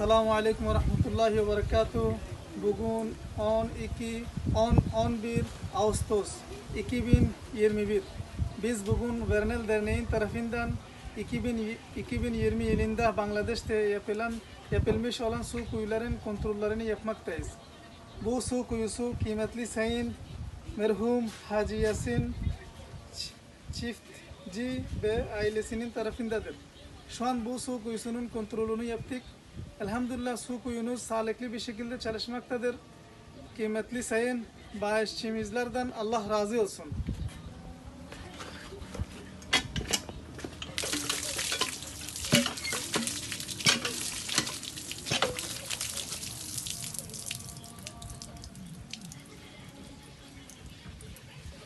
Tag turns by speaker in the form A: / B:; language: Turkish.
A: Esselamu Aleyküm ve Rahmetullahi ve Berekatuhu. Bugün 12, 10, 11 Ağustos 2021. Biz bugün Vernel Derneği'nin tarafından 2000 2020 yılında Bangladeş'te yapılan yapılmış olan su kuyuların kontrollerini yapmaktayız. Bu su kuyusu kıymetli Sayın merhum Hacı Yasin Ç- çiftçi ve ailesinin tarafındadır. Şu an bu su kuyusunun kontrolünü yaptık. Elhamdülillah su kuyunuz sağlıklı bir şekilde çalışmaktadır. Kıymetli sayın bağışçımızlardan Allah razı olsun.